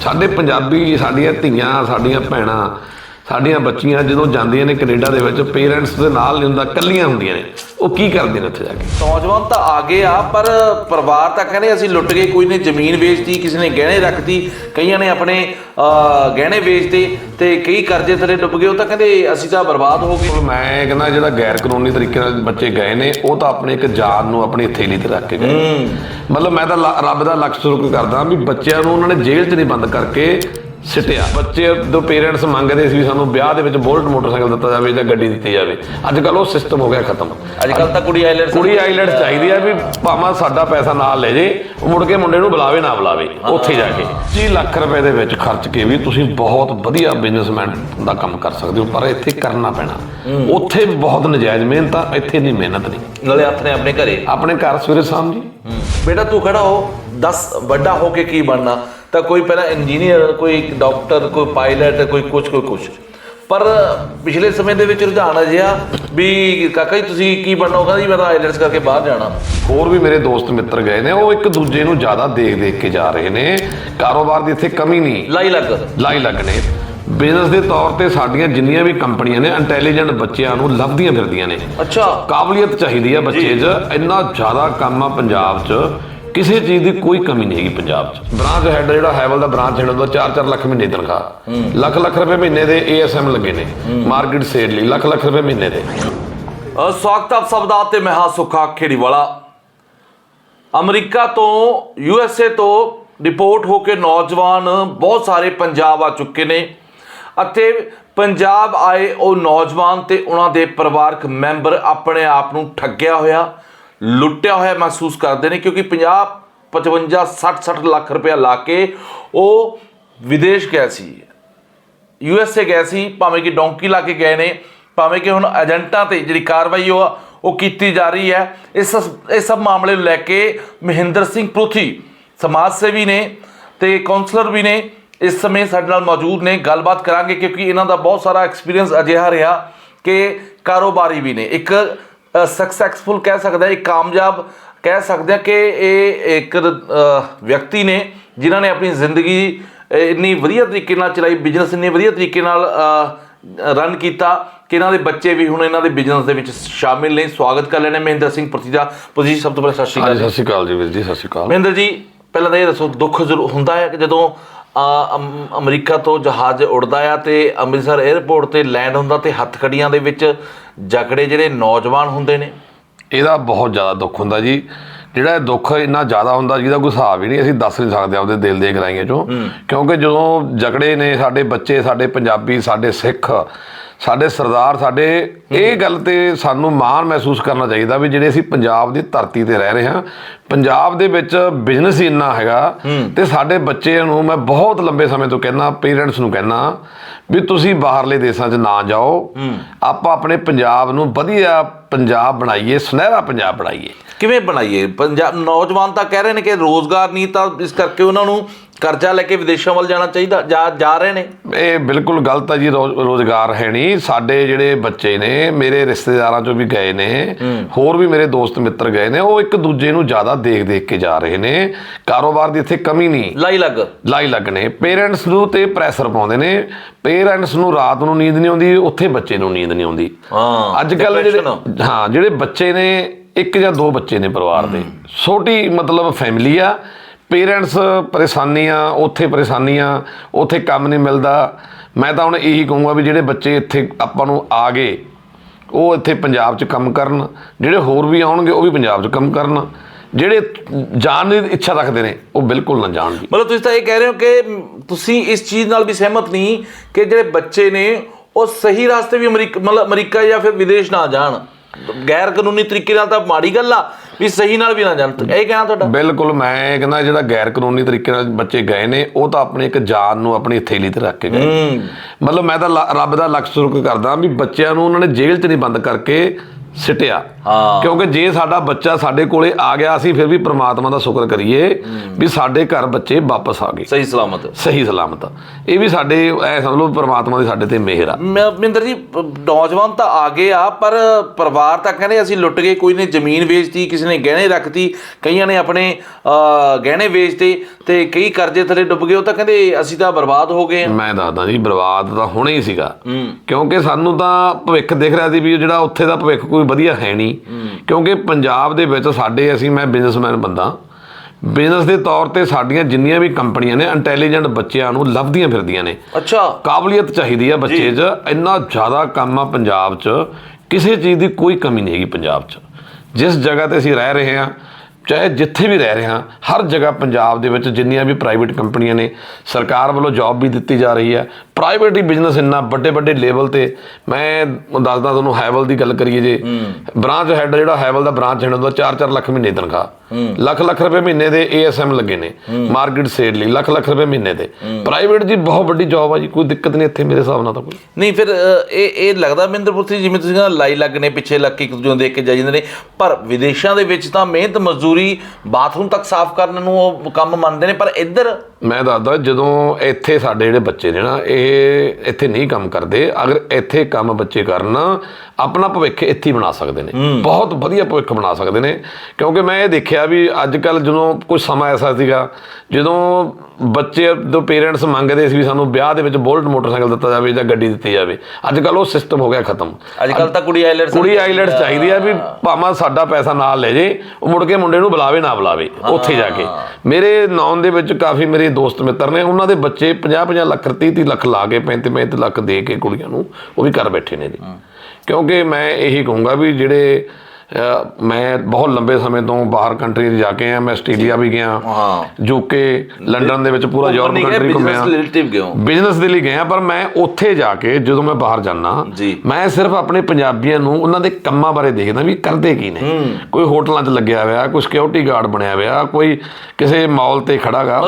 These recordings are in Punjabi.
ਸਾਡੇ ਪੰਜਾਬੀ ਸਾਡੀਆਂ ਧੀਆਂ ਸਾਡੀਆਂ ਭੈਣਾਂ ਸਾਡੀਆਂ ਬੱਚੀਆਂ ਜਦੋਂ ਜਾਂਦੀਆਂ ਨੇ ਕੈਨੇਡਾ ਦੇ ਵਿੱਚ ਪੇਰੈਂਟਸ ਦੇ ਨਾਲ ਨਹੀਂ ਹੁੰਦਾ ਕੱਲੀਆਂ ਹੁੰਦੀਆਂ ਨੇ। ਉਹ ਕੀ ਕਰਦੇ ਨੇ ਉੱਥੇ ਜਾ ਕੇ? ਨੌਜਵਾਨ ਤਾਂ ਆ ਗਏ ਆ ਪਰ ਪਰਿਵਾਰ ਤਾਂ ਕਹਿੰਦੇ ਅਸੀਂ ਲੁੱਟ ਗਏ ਕੋਈ ਨੇ ਜ਼ਮੀਨ ਵੇਚਤੀ ਕਿਸੇ ਨੇ ਗਹਿਣੇ ਰੱਖਤੀ ਕਈਆਂ ਨੇ ਆਪਣੇ ਗਹਿਣੇ ਵੇਚਤੇ ਤੇ ਕਈ ਕਰਜ਼ੇ ਥੱਲੇ ਡੁੱਬ ਗਏ। ਉਹ ਤਾਂ ਕਹਿੰਦੇ ਅਸੀਂ ਤਾਂ ਬਰਬਾਦ ਹੋ ਗਏ। ਮੈਂ ਕਹਿੰਦਾ ਜਿਹੜਾ ਗੈਰ ਕਾਨੂੰਨੀ ਤਰੀਕੇ ਨਾਲ ਬੱਚੇ ਗਏ ਨੇ ਉਹ ਤਾਂ ਆਪਣੇ ਇੱਕ ਜਾਨ ਨੂੰ ਆਪਣੀ ਥੈਲੀ ਤੇ ਰੱਖ ਕੇ ਗਏ ਮਤਲਬ ਮੈਂ ਤਾਂ ਰੱਬ ਦਾ ਲਕਸ਼ ਸ਼ੁਰੂ ਕਰਦਾ ਵੀ ਬੱਚਿਆਂ ਨੂੰ ਉਹਨਾਂ ਨੇ ਜੇਲ੍ਹ 'ਚ ਨਹੀਂ ਬੰਦ ਕਰਕੇ ਸਿੱਟਿਆ। ਬੱਚੇ ਤੋਂ ਪੇਰੈਂਟਸ ਮੰਗਦੇ ਸੀ ਵੀ ਸਾਨੂੰ ਵਿਆਹ ਦੇ ਵਿੱਚ ਬੋਲਟ ਮੋਟਰਸਾਈਕਲ ਦਿੱਤਾ ਜਾਵੇ ਜਾਂ ਗੱਡੀ ਦਿੱਤੀ ਜਾਵੇ ਅੱਜ ਕੱਲ ਉਹ ਸਿਸਟਮ ਹੋ ਗਿਆ ਖਤਮ। ਅੱਜ ਕੱਲ ਤਾਂ ਕੁੜੀ ਆਈਲੈਂਡਸ ਕੁੜੀ ਆਈਲੈਂਡ ਚਾਹੀਦੀ ਆ ਵੀ ਭਾਵੇਂ ਸਾਡਾ ਪੈਸਾ ਨਾਲ ਲੈ ਜੇ ਮੁੜ ਕੇ ਮੁੰਡੇ ਨੂੰ ਬੁਲਾਵੇ ਨਾ ਬੁਲਾਵੇ ਉੱਥੇ ਜਾ ਕੇ। 30 ਲੱਖ ਰੁਪਏ ਦੇ ਵਿੱਚ ਖਰਚ ਕੇ ਵੀ ਤੁਸੀਂ ਬਹੁਤ ਵਧੀਆ ਬਿਜ਼ਨਸਮੈਨ ਦਾ ਕੰਮ ਕਰ ਸਕਦੇ ਹੋ ਪਰ ਇੱਥੇ ਕਰਨਾ ਪੈਣਾ। ਉੱਥੇ ਬਹੁਤ ਨਜਾਇਜ਼ ਮਿਹਨਤ ਆ ਇੱਥੇ ਨਹੀਂ ਮਿਹਨਤ ਨਹੀਂ। ਨਾਲੇ ਨੇ ਆਪਣੇ ਘਰੇ। ਆਪਣੇ ਘਰ ਸਵੇਰੇ ਸ਼ਾਮ ਜੀ। ਬੇਟਾ ਤੂੰ ਖੜਾ ਹੋ ਦੱਸ ਵੱਡਾ ਹੋ ਕੇ ਕੀ ਬਣਨਾ? ਤਾਂ ਕੋਈ ਪਹਿਲਾਂ ਇੰਜੀਨੀਅਰ ਕੋਈ ਡਾਕਟਰ ਕੋਈ ਪਾਇਲਟ ਕੋਈ ਕੁਝ ਕੋਈ ਕੁਝ ਪਰ ਪਿਛਲੇ ਸਮੇਂ ਦੇ ਵਿੱਚ ਰੁਝਾਨ ਅਜਿਹਾ ਵੀ ਕਾਕਾ ਜੀ ਤੁਸੀਂ ਕੀ ਬਣਨਾ ਕਹਿੰਦਾ ਜੀ? ਮੈਂ ਤਾਂ ਆਈਲੈਂਡਸ ਕਰਕੇ ਬਾਹਰ ਜਾਣਾ। ਹੋਰ ਵੀ ਮੇਰੇ ਦੋਸਤ ਮਿੱਤਰ ਗਏ ਨੇ ਉਹ ਇੱਕ ਦੂਜੇ ਨੂੰ ਜ਼ਿਆਦਾ ਦੇਖ ਦੇਖ ਕੇ ਜਾ ਰਹੇ ਨੇ। ਕਾਰੋਬਾਰ ਦੀ ਇੱਥੇ ਕਮੀ ਨਹੀਂ। ਲਾਈ ਲੱਗ। ਲਾਈ ਲੱਗਣੇ ਬਿਜ਼ਨਸ ਦੇ ਤੌਰ ਤੇ ਸਾਡੀਆਂ ਜਿੰਨੀਆਂ ਵੀ ਕੰਪਨੀਆਂ ਨੇ ਇੰਟੈਲੀਜੈਂਟ ਬੱਚਿਆਂ ਨੂੰ ਲੱਭਦੀਆਂ ਫਿਰਦੀਆਂ ਨੇ। ਅੱਛਾ। ਕਾਬਲੀਅਤ ਚਾਹੀਦੀ ਆ ਬੱਚੇ 'ਚ। ਇੰਨਾ ਜ਼ਿਆਦਾ ਕੰਮ ਆ ਪੰਜਾਬ 'ਚ। ਕਿਸੇ ਚੀਜ਼ ਦੀ ਕੋਈ ਕਮੀ ਨਹੀਂ ਹੈਗੀ ਪੰਜਾਬ 'ਚ। ਬ੍ਰਾਂਚ ਹੈਡ ਜਿਹੜਾ ਹੈਵਲ ਦਾ ਬ੍ਰਾਂਚ ਹੈਡ ਹੁੰਦਾ 4-4 ਲੱਖ ਮਹੀਨੇ ਦੀ ਤਨਖਾਹ। ਲੱਖ ਲੱਖ ਰੁਪਏ ਮਹੀਨੇ ਦੇ ਏਐਸਐਮ ਲੱਗੇ ਨੇ ਮਾਰਕੀਟ ਸੇਲ ਲਈ ਲੱਖ ਲੱਖ ਰੁਪਏ ਮਹੀਨੇ ਦੇ। ਅ, ਸਵਾਗਤ ਆਪ ਸਭ ਦਾ ਤੇ ਮੈਂ ਹਾਂ ਸੁਖਾ ਖੇੜੀਵਾਲਾ। ਅਮਰੀਕਾ ਤੋਂ ਯੂਐਸਏ ਤੋਂ ਰਿਪੋਰਟ ਹੋ ਕੇ ਨੌਜਵਾਨ ਬਹੁਤ ਸਾਰੇ ਪੰਜਾਬ ਆ ਚੁੱਕੇ ਨੇ। ਅਤੇ ਪੰਜਾਬ ਆਏ ਉਹ ਨੌਜਵਾਨ ਤੇ ਉਹਨਾਂ ਦੇ ਪਰਿਵਾਰਕ ਮੈਂਬਰ ਆਪਣੇ ਆਪ ਨੂੰ ਠੱਗਿਆ ਹੋਇਆ। ਲੁੱਟਿਆ ਹੋਇਆ ਮਹਿਸੂਸ ਕਰਦੇ ਨੇ ਕਿਉਂਕਿ 50 55 60 60 ਲੱਖ ਰੁਪਇਆ ਲਾ ਕੇ ਉਹ ਵਿਦੇਸ਼ ਗਿਆ ਸੀ। ਯੂ ਐੱਸ ਏ ਗਏ ਸੀ ਭਾਵੇਂ ਕਿ ਡੌਂਕੀ ਲਾ ਕੇ ਗਏ ਨੇ ਭਾਵੇਂ ਕਿ ਹੁਣ ਏਜੰਟਾਂ ਤੇ ਜਿਹੜੀ ਕਾਰਵਾਈ ਉਹ ਆ, ਉਹ ਕੀਤੀ ਜਾ ਰਹੀ ਹੈ। ਇਸ ਇਸ ਸਭ ਮਾਮਲੇ ਨੂੰ ਲੈ ਕੇ ਮਹਿੰਦਰ ਸਿੰਘ ਪ੍ਰੋਥੀ ਸਮਾਜ ਸੇਵੀ ਨੇ ਤੇ ਕਾਉਂਸਲਰ ਵੀ ਨੇ ਇਸ ਸਮੇਂ ਸਾਡੇ ਨਾਲ ਮੌਜੂਦ ਨੇ। ਗੱਲਬਾਤ ਕਰਾਂਗੇ ਕਿਉਂਕਿ ਇਹਨਾਂ ਦਾ ਬਹੁਤ ਸਾਰਾ ਐਕਸਪੀਰੀਅੰਸ ਅਜਿਹਾ ਰਿਹਾ ਕਿ ਕਾਰੋਬਾਰੀ ਵੀ ਨੇ। ਇੱਕ ਸਕਸੈਸਫੁਲ ਕਹਿ ਸਕਦਾ ਇੱਕ ਕਾਮਯਾਬ ਕਹਿ ਸਕਦੇ ਹਾਂ ਕਿ ਇਹ ਇੱਕ ਵਿਅਕਤੀ ਨੇ ਜਿਨ੍ਹਾਂ ਨੇ ਆਪਣੀ ਜ਼ਿੰਦਗੀ ਇੰਨੀ ਵਧੀਆ ਤਰੀਕੇ ਨਾਲ ਚਲਾਈ ਬਿਜ਼ਨਸ ਇੰਨੇ ਵਧੀਆ ਤਰੀਕੇ ਨਾਲ ਰਨ ਕੀਤਾ ਕਿ ਇਹਨਾਂ ਦੇ ਬੱਚੇ ਵੀ ਹੁਣ ਇਹਨਾਂ ਦੇ ਬਿਜ਼ਨਸ ਦੇ ਵਿੱਚ ਸ਼ਾਮਿਲ ਨੇ। ਸਵਾਗਤ ਕਰ ਲੈਣੇ ਮਹਿੰਦਰ ਸਿੰਘ ਪ੍ਰਤੀਜਾ ਪੁਜੀ ਸਭ ਤੋਂ ਪਹਿਲਾਂ ਸਤਿ ਸ਼੍ਰੀ ਅਕਾਲ ਸਤਿ ਸ਼੍ਰੀ ਅਕਾਲ ਜੀ ਵੀਰ ਜੀ ਸਤਿ ਸ਼੍ਰੀ ਅਕਾਲ। ਮਹਿੰਦਰ ਜੀ ਪਹਿਲਾਂ ਤਾਂ ਇਹ ਦੱਸੋ ਦੁੱਖ ਜ਼ਰੂਰ ਹੁੰਦਾ ਹੈ ਕਿ ਜਦੋਂ ਅਮਰੀਕਾ ਤੋਂ ਜਹਾਜ਼ ਉੱਡਦਾ ਆ ਤੇ ਅੰਮ੍ਰਿਤਸਰ 에ਅਰਪੋਰਟ ਤੇ ਲੈਂਡ ਹੁੰਦਾ ਤੇ ਹੱਥ ਕੜੀਆਂ ਦੇ ਵਿੱਚ ਜਕੜੇ ਜਿਹੜੇ ਨੌਜਵਾਨ ਹੁੰਦੇ ਨੇ? ਇਹਦਾ ਬਹੁਤ ਜ਼ਿਆਦਾ ਦੁੱਖ ਹੁੰਦਾ ਜੀ। ਜਿਹੜਾ ਇਹ ਦੁੱਖ ਇੰਨਾ ਜ਼ਿਆਦਾ ਹੁੰਦਾ ਜਿਹਦਾ ਕੋਈ ਹਿਸਾਬ ਹੀ ਨਹੀਂ ਅਸੀਂ ਦੱਸ ਨਹੀਂ ਸਕਦੇ ਆਪਦੇ ਦਿਲ ਦੇ ਗਹਿਰਾਈਆਂ ਚੋਂ। ਕਿਉਂਕਿ ਜਦੋਂ ਜਕੜੇ ਨੇ ਸਾਡੇ ਬੱਚੇ ਸਾਡੇ ਪੰਜਾਬੀ ਸਾਡੇ ਸਿੱਖ ਸਾਡੇ ਸਰਦਾਰ ਸਾਡੇ ਇਹ ਗੱਲ ਤੇ ਸਾਨੂੰ ਮਾਣ ਮਹਿਸੂਸ ਕਰਨਾ ਚਾਹੀਦਾ ਵੀ ਜਿਹੜੇ ਅਸੀਂ ਪੰਜਾਬ ਦੀ ਧਰਤੀ ਤੇ ਰਹਿ ਰਹੇ ਹਾਂ ਪੰਜਾਬ ਦੇ ਵਿੱਚ ਬਿਜ਼ਨਸ ਹੀ ਇੰਨਾ ਹੈਗਾ ਤੇ ਸਾਡੇ ਬੱਚਿਆਂ ਨੂੰ ਮੈਂ ਬਹੁਤ ਲੰਬੇ ਸਮੇਂ ਤੋਂ ਕਹਿੰਦਾ ਪੇਰੈਂਟਸ ਨੂੰ ਕਹਿੰਦਾ ਵੀ ਤੁਸੀਂ ਬਾਹਰਲੇ ਦੇਸ਼ਾਂ 'ਚ ਨਾ ਜਾਓ। ਆਪਾਂ ਆਪਣੇ ਪੰਜਾਬ ਨੂੰ ਵਧੀਆ ਪੰਜਾਬ ਬਣਾਈਏ ਸੁਨਹਿਰਾ ਪੰਜਾਬ ਬਣਾਈਏ। ਕਿਵੇਂ ਬਣਾਈਏ? ਪੰਜਾਬ ਨੌਜਵਾਨ ਤਾਂ ਕਹਿ ਰਹੇ ਨੇ ਕਿ ਰੋਜ਼ਗਾਰ ਨਹੀਂ ਤਾਂ ਇਸ ਕਰਕੇ ਉਹਨਾਂ ਨੂੰ ਕਰਜ਼ਾ ਲੈ ਕੇ ਵਿਦੇਸ਼ਾਂ ਵੱਲ ਜਾਣਾ ਚਾਹੀਦਾ ਜਾ ਜਾ ਰਹੇ ਨੇ। ਇਹ ਬਿਲਕੁਲ ਗਲਤ ਹੈ ਜੀ ਰੋਜ਼- ਰੋਜ਼ਗਾਰ ਹੈ ਨਹੀਂ। ਸਾਡੇ ਜਿਹੜੇ ਬੱਚੇ ਨੇ ਮੇਰੇ ਰਿਸ਼ਤੇਦਾਰਾਂ ਚੋਂ ਵੀ ਗਏ ਨੇ। ਹੋਰ ਵੀ ਮੇਰੇ ਦੋਸਤ ਮਿੱਤਰ ਗਏ ਨੇ ਉਹ ਇੱਕ ਦੂਜੇ ਨੂੰ ਜ਼ਿਆਦਾ ਦੇਖ ਦੇਖ ਕੇ ਜਾ ਰਹੇ ਨੇ। ਕਾਰੋਬਾਰ ਦੀ ਇੱਥੇ ਕਮੀ ਨਹੀਂ। ਲਾਈ ਲੱਗ। ਲਾਈ ਲੱਗਣੇ ਪੇਰੈਂਟਸ ਨੂੰ ਤੇ ਪ੍ਰੈਸ਼ਰ ਪਾਉਂਦੇ ਨੇ। ਪੇਰੈਂਟਸ ਨੂੰ ਰਾਤ ਨੂੰ ਨੀਂਦ ਨਹੀਂ ਆਉਂਦੀ ਉੱਥੇ ਬੱਚੇ ਨੂੰ ਨੀਂਦ ਨਹੀਂ ਆਉਂਦੀ। ਹਾਂ ਅੱਜ ਕੱਲ ਜਿਹੜੇ। ਹਾਂ ਜਿਹੜੇ ਬੱਚੇ ਨੇ ਇੱਕ ਜਾਂ ਦੋ ਬੱਚੇ ਨੇ ਪਰਿਵਾਰ ਦੇ। ਛੋਟੀ ਮਤਲਬ ਫੈਮਿਲੀ ਆ। ਪੇਰੈਂਟਸ ਪਰੇਸ਼ਾਨੀਆਂ ਉੱਥੇ ਪਰੇਸ਼ਾਨੀਆਂ ਉੱਥੇ ਕੰਮ ਨਹੀਂ ਮਿਲਦਾ। ਮੈਂ ਤਾਂ ਹੁਣ ਇਹੀ ਕਹੂੰਗਾ ਵੀ ਜਿਹੜੇ ਬੱਚੇ ਇੱਥੇ ਆਪਾਂ ਨੂੰ ਆ ਗਏ ਉਹ ਇੱਥੇ ਪੰਜਾਬ 'ਚ ਕੰਮ ਕਰਨ। ਜਿਹੜੇ ਹੋਰ ਵੀ ਆਉਣਗੇ ਉਹ ਵੀ ਪੰਜਾਬ 'ਚ ਕੰਮ ਕਰਨ। ਜਿਹੜੇ ਜਾਣ ਦੀ ਇੱਛਾ ਰੱਖਦੇ ਨੇ ਉਹ ਬਿਲਕੁਲ ਨਾ ਜਾਣ ਜੀ ਮਤਲਬ ਤੁਸੀਂ ਤਾਂ ਇਹ ਕਹਿ ਰਹੇ ਹੋ ਕਿ ਤੁਸੀਂ ਇਸ ਚੀਜ਼ ਨਾਲ ਵੀ ਸਹਿਮਤ ਨਹੀਂ ਕਿ ਜਿਹੜੇ ਬੱਚੇ ਨੇ ਉਹ ਸਹੀ ਰਾਸਤੇ ਵੀ ਅਮਰੀਕਾ ਮਤਲਬ ਅਮਰੀਕਾ ਜਾਂ ਫਿਰ ਵਿਦੇਸ਼ ਨਾ ਜਾਣ। ਗੈਰ ਕਾਨੂੰਨੀ ਤਰੀਕੇ ਨਾਲ ਤਾਂ ਮਾੜੀ ਗੱਲ ਆ ਵੀ ਸਹੀ ਨਾਲ ਵੀ ਨਾ ਜਾਣ। ਇਹ ਕਹਿਣਾ ਤੁਹਾਡਾ? ਬਿਲਕੁਲ ਮੈਂ ਕਹਿੰਦਾ ਜਿਹੜਾ ਗੈਰ ਕਾਨੂੰਨੀ ਤਰੀਕੇ ਨਾਲ ਬੱਚੇ ਗਏ ਨੇ ਉਹ ਤਾਂ ਆਪਣੀ ਇੱਕ ਜਾਨ ਨੂੰ ਆਪਣੀ ਥੈਲੀ ਤੇ ਰੱਖ ਕੇ ਗਏ ਮਤਲਬ ਮੈਂ ਤਾਂ ਲ- ਰੱਬ ਦਾ ਲਕਸ਼ ਸ਼ੁਰੂ ਕਰਦਾ ਵੀ ਬੱਚਿਆਂ ਨੂੰ ਉਹਨਾਂ ਨੇ ਜੇਲ੍ਹ 'ਚ ਨਹੀਂ ਬੰਦ ਕਰਕੇ ਸਿੱਟਿਆ। ਹਾਂ। ਕਿਉਂਕਿ ਜੇ ਸਾਡਾ ਬੱਚਾ ਸਾਡੇ ਕੋਲੇ ਆ ਗਿਆ ਅਸੀਂ ਫਿਰ ਵੀ ਪ੍ਰਮਾਤਮਾ ਦਾ ਸ਼ੁਕਰ ਕਰੀਏ ਵੀ ਸਾਡੇ ਘਰ ਬੱਚੇ ਵਾਪਸ ਆ ਗਏ। ਸਹੀ ਸਲਾਮਤ। ਸਹੀ ਸਲਾਮਤ। ਇਹ ਵੀ ਸਾਡੇ ਐ ਸਮਝ ਲਓ ਪ੍ਰਮਾਤਮਾ ਦੀ ਸਾਡੇ ਤੇ ਮਿਹਰ ਆ। ਮੈਂ ਮਿੰਦਰ ਜੀ ਨੌਜਵਾਨ ਤਾਂ ਆ ਗਏ ਆ ਪਰ ਪਰਿਵਾਰ ਤਾਂ ਕਹਿੰਦੇ ਅਸੀਂ ਲੁੱਟ ਗਏ ਕੋਈ ਨੇ ਜ਼ਮੀਨ ਵੇਚਤੀ ਕਿਸੇ ਨੇ ਗਹਿਣੇ ਰੱਖਤੀ ਕਈਆਂ ਨੇ ਆਪਣੇ ਗਹਿਣੇ ਵੇਚਤੇ ਤੇ ਕਈ ਕਰਜ਼ੇ ਥੱਲੇ ਡੁੱਬ ਗਏ ਉਹ ਤਾਂ ਕਹਿੰਦੇ ਅਸੀਂ ਤਾਂ ਬਰਬਾਦ ਹੋ ਗਏ ਮੈਂ ਦੱਸਦਾ ਜੀ ਬਰਬਾਦ ਤਾਂ ਹੋਣਾ ਹੀ ਸੀਗਾ। ਕਿਉਂਕਿ ਸਾਨੂੰ ਤਾਂ ਭਵਿੱਖ ਦਿਖ ਰਿਹਾ ਸੀ ਵੀ ਜਿਹੜਾ ਉੱਥੇ ਦਾ ਭਵਿੱਖ ਕੋਈ ਵਧੀਆ ਹੈ ਨਹੀਂ। ਕਿਉਂਕਿ ਪੰਜਾਬ ਦੇ ਵਿੱਚ ਸਾਡੇ ਅਸੀਂ ਮੈਂ ਬਿਜ਼ਨਸਮੈਨ ਬੰਦਾ। ਬਿਜ਼ਨਸ ਦੇ ਤੌਰ ਤੇ ਸਾਡੀਆਂ ਜਿੰਨੀਆਂ ਵੀ ਕੰਪਨੀਆਂ ਨੇ ਇੰਟੈਲੀਜੈਂਟ ਬੱਚਿਆਂ ਨੂੰ ਲੱਭਦੀਆਂ ਫਿਰਦੀਆਂ ਨੇ। ਅੱਛਾ। ਕਾਬਲੀਅਤ ਚਾਹੀਦੀ ਆ ਬੱਚੇ 'ਚ। ਇੰਨਾ ਜ਼ਿਆਦਾ ਕੰਮ ਆ ਪੰਜਾਬ 'ਚ। ਕਿਸੇ ਚੀਜ਼ ਦੀ ਕੋਈ ਕਮੀ ਨਹੀਂ ਹੈਗੀ ਪੰਜਾਬ 'ਚ। ਜਿਸ ਜਗ੍ਹਾ ਤੇ ਅਸੀਂ ਰਹਿ ਰਹੇ ਹਾਂ ਚਾਹੇ ਜਿੱਥੇ ਵੀ ਰਹਿ ਰਹੇ ਹਾਂ ਹਰ ਜਗ੍ਹਾ ਪੰਜਾਬ ਦੇ ਵਿੱਚ ਜਿੰਨੀਆਂ ਵੀ ਪ੍ਰਾਈਵੇਟ ਕੰਪਨੀਆਂ ਨੇ ਸਰਕਾਰ ਵੱਲੋਂ ਜੌਬ ਵੀ ਦਿੱਤੀ ਜਾ ਰਹੀ ਹੈ। ਪ੍ਰਾਈਵੇਟ ਹੀ ਬਿਜ਼ਨਸ ਇੰਨਾ ਵੱਡੇ ਵੱਡੇ ਲੈਵਲ ਤੇ ਮੈਂ ਦੱਸਦਾ ਤੁਹਾਨੂੰ ਹੈਵਲ ਦੀ ਗੱਲ ਕਰੀਏ ਜੇ। ਬ੍ਰਾਂਚ ਹੈਡ ਜਿਹੜਾ ਹੈਵਲ ਦਾ ਬ੍ਰਾਂਚ ਹੈਡ ਹੁੰਦਾ 4-4 ਲੱਖ ਮਹੀਨੇ ਤਨਖਾਹ। ਲੱਖ ਲੱਖ ਰੁਪਏ ਮਹੀਨੇ ਦੇ ਏਐਸਐਮ ਲੱਗੇ ਨੇ ਮਾਰਕੀਟ ਸੇਲ ਲਈ ਲੱਖ ਲੱਖ ਰੁਪਏ ਮਹੀਨੇ ਦੇ। ਪ੍ਰਾਈਵੇਟ ਜੀ ਬਹੁਤ ਵੱਡੀ ਜੌਬ ਆ ਜੀ ਕੋਈ ਦਿੱਕਤ ਨਹੀਂ ਇੱਥੇ ਮੇਰੇ ਹਿਸਾਬ ਨਾਲ ਤਾਂ ਕੋਈ। ਨਹੀਂ ਫਿਰ ਇਹ ਇਹ ਲੱਗਦਾ ਮਹਿੰਦਰਪੁਰ ਸਿੰਘ ਜਿਵੇਂ ਤੁਸੀਂ ਕਹਿੰਦਾ ਲਾਈ ਲੱਗਨੇ ਪਿੱਛੇ ਲੱਗ ਕੇ ਇੱਕ ਦੂਜੇ ਨੂੰ ਦੇਖ ਕੇ ਜਾਈ ਜਾਂਦੇ ਨੇ। ਪਰ ਵਿਦੇਸ਼ਾਂ ਦੇ ਵਿੱਚ ਤਾਂ ਮਿਹਨਤ ਮਜ਼ਦੂਰੀ ਬਾਥਰੂਮ ਤੱਕ ਸਾਫ਼ ਕਰਨ ਨੂੰ ਉਹ ਕੰਮ ਮੰਨਦੇ ਨੇ ਪਰ ਇੱਧਰ ਮੈਂ ਦੱਸਦਾ ਜਦੋਂ ਇੱਥੇ ਸਾਡੇ ਜਿਹੜੇ ਬੱਚੇ ਨੇ ਨਾ ਇਹ ਇੱਥੇ ਨਹੀਂ ਕੰਮ ਕਰਦੇ ਅਗਰ ਇੱਥੇ ਕੰਮ ਬੱਚੇ ਕਰਨ ਆਪਣਾ ਭਵਿੱਖ ਇੱਥੇ ਹੀ ਬਣਾ ਸਕਦੇ ਨੇ। ਬਹੁਤ ਵਧੀਆ ਭਵਿੱਖ ਬਣਾ ਸਕਦੇ ਨੇ ਕਿਉਂਕਿ ਮੈਂ ਇਹ ਦੇਖਿਆ ਵੀ ਅੱਜ ਕੱਲ ਜਦੋਂ ਕੁਝ ਸਮਾਂ ਐਸਾ ਸੀਗਾ ਜਦੋਂ ਬੱਚੇ ਤੋਂ ਪੇਰੈਂਟਸ ਮੰਗਦੇ ਸੀ ਵੀ ਸਾਨੂੰ ਵਿਆਹ ਦੇ ਵਿੱਚ ਬੋਲਟ ਮੋਟਰਸਾਈਕਲ ਦਿੱਤਾ ਜਾਵੇ ਜਾਂ ਗੱਡੀ ਦਿੱਤੀ ਜਾਵੇ ਅੱਜ ਕੱਲ ਉਹ ਸਿਸਟਮ ਹੋ ਗਿਆ ਖਤਮ। ਅੱਜ ਕੱਲ ਤਾਂ ਕੁੜੀ ਆਈਲੈਟਸ ਕੁੜੀ ਆਈਲੈਟਸ ਚਾਹੀਦੀ ਆ ਵੀ ਭਾਵੇਂ ਸਾਡਾ ਪੈਸਾ ਨਾਲ ਲੈ ਜੇ ਉਹ ਮੁੜ ਕੇ ਮੁੰਡੇ ਨੂੰ ਬੁਲਾਵੇ ਨਾ ਬੁਲਾਵੇ ਉੱਥੇ ਜਾ ਕੇ। ਮੇਰੇ ਨੌਨ ਦੇ ਵਿੱਚ ਕਾਫੀ ਮੇਰੇ ਦੋਸਤ ਮਿੱਤਰ ਨੇ ਉਹਨਾਂ ਦੇ ਬੱਚੇ 50 50 ਲੱਖ 30 30 ਲੱਖ ਲਾ ਕੇ 35 35 ਲੱਖ ਦੇ ਕੇ ਕੁੜੀਆਂ ਨੂੰ ਉਹ ਵੀ ਘਰ ਬੈਠੇ ਨੇ ਜੀ। ਕਿਉਂਕਿ ਮੈਂ ਇਹੀ ਕਹੂੰਗਾ ਵੀ ਜਿਹੜੇ ਮੈਂ ਬਹੁਤ ਲੰਬੇ ਸਮੇਂ ਤੋਂ ਬਾਹਰ ਕੰਟਰੀ ਜਾ ਕੇ ਆ ਮੈਂ ਆਸਟ੍ਰੇਲੀਆ ਵੀ ਗਿਆ ਹਾਂ। ਯੂਕੇ ਲੰਡਨ ਦੇ ਵਿੱਚ ਪੂਰਾ ਯੂਰਪ ਕੰਟਰੀ ਘੁੰਮਿਆ। ਬਿਜ਼ਨਸ ਦੇ ਲਈ ਗਏ ਆ ਪਰ ਮੈਂ ਉੱਥੇ ਜਾ ਕੇ ਜਦੋਂ ਮੈਂ ਬਾਹਰ ਜਾਣਾ। ਮੈਂ ਸਿਰਫ ਆਪਣੇ ਪੰਜਾਬੀਆਂ ਨੂੰ ਉਹਨਾਂ ਦੇ ਕੰਮਾਂ ਬਾਰੇ ਦੇਖਦਾ ਵੀ ਕਰਦੇ ਕੀ ਨੇ। ਕੋਈ ਹੋਟਲਾਂ 'ਚ ਲੱਗਿਆ ਹੋਇਆ ਕੋਈ ਸਿਕਿਉਰਿਟੀ ਗਾਰਡ ਬਣਿਆ ਹੋਇਆ ਕੋਈ ਕਿਸੇ ਮਾਲ ਤੇ ਖੜਾਗਾ।